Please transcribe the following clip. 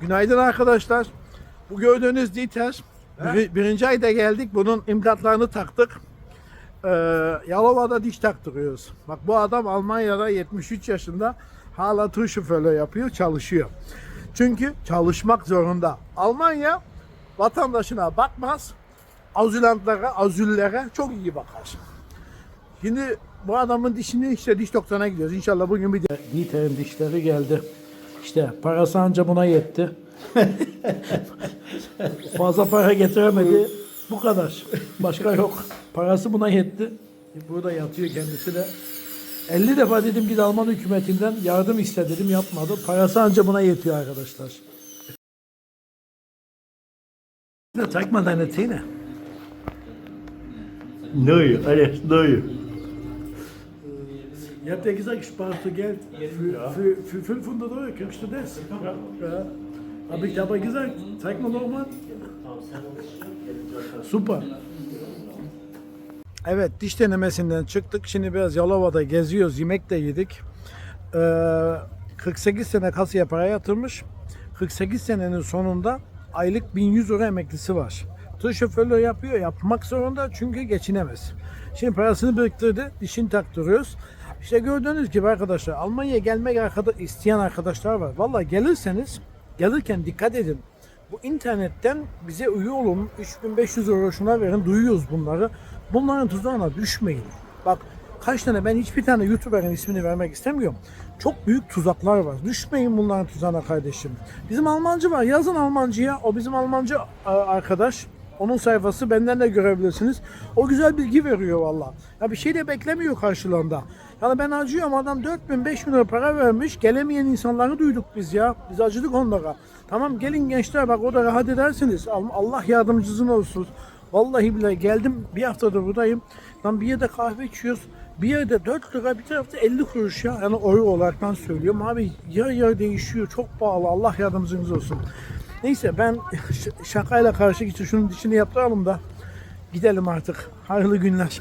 Günaydın arkadaşlar. Bu gördüğünüz Dieter. Bir, birinci ayda geldik. Bunun imdatlarını taktık. Ee, Yalova'da diş taktırıyoruz. Bak bu adam Almanya'da 73 yaşında hala tır şoförlüğü yapıyor, çalışıyor. Çünkü çalışmak zorunda. Almanya vatandaşına bakmaz. Azülantlara, azüllere çok iyi bakar. Şimdi bu adamın dişini işte diş doktoruna gidiyoruz. İnşallah bugün bir de Dieter'in dişleri geldi. İşte parası anca buna yetti. Fazla para getiremedi. Bu kadar. Başka yok. Parası buna yetti. Burada yatıyor kendisi de. 50 defa dedim git Alman hükümetinden yardım iste dedim yapmadı. Parası anca buna yetiyor arkadaşlar. Ne takma deine Zähne. Neu, alles neu. Ihr habt ja gesagt, sparst du Geld. Für, für, für 500 Euro kriegst du das. Ja. Habe ich aber gesagt, zeig mal nochmal. Super. Evet diş denemesinden çıktık. Şimdi biraz Yalova'da geziyoruz. Yemek de yedik. Ee, 48 sene kasaya para yatırmış. 48 senenin sonunda aylık 1100 euro emeklisi var. Tır şoförlüğü yapıyor. Yapmak zorunda çünkü geçinemez. Şimdi parasını biriktirdi. Dişini taktırıyoruz. İşte gördüğünüz gibi arkadaşlar Almanya'ya gelmek arkada, isteyen arkadaşlar var. Vallahi gelirseniz gelirken dikkat edin. Bu internetten bize üye olun. 3500 euro şuna verin. Duyuyoruz bunları. Bunların tuzağına düşmeyin. Bak kaç tane ben hiçbir tane YouTuber'ın ismini vermek istemiyorum. Çok büyük tuzaklar var. Düşmeyin bunların tuzağına kardeşim. Bizim Almancı var. Yazın Almancıya. O bizim Almancı arkadaş. Onun sayfası benden de görebilirsiniz. O güzel bilgi veriyor valla. Ya bir şey de beklemiyor karşılığında. Yani ben acıyorum adam 4000 5000 lira para vermiş. Gelemeyen insanları duyduk biz ya. Biz acıdık onlara. Tamam gelin gençler bak o da rahat edersiniz. Al- Allah yardımcınız olsun. Vallahi billahi geldim bir haftadır buradayım. Lan bir yerde kahve içiyoruz. Bir yerde 4 lira bir tarafta 50 kuruş ya. Yani euro olaraktan söylüyorum. Abi yer yer değişiyor. Çok pahalı. Allah yardımcınız olsun. Neyse ben şakayla karşı geçip şunun dişini yaptıralım da gidelim artık. Hayırlı günler.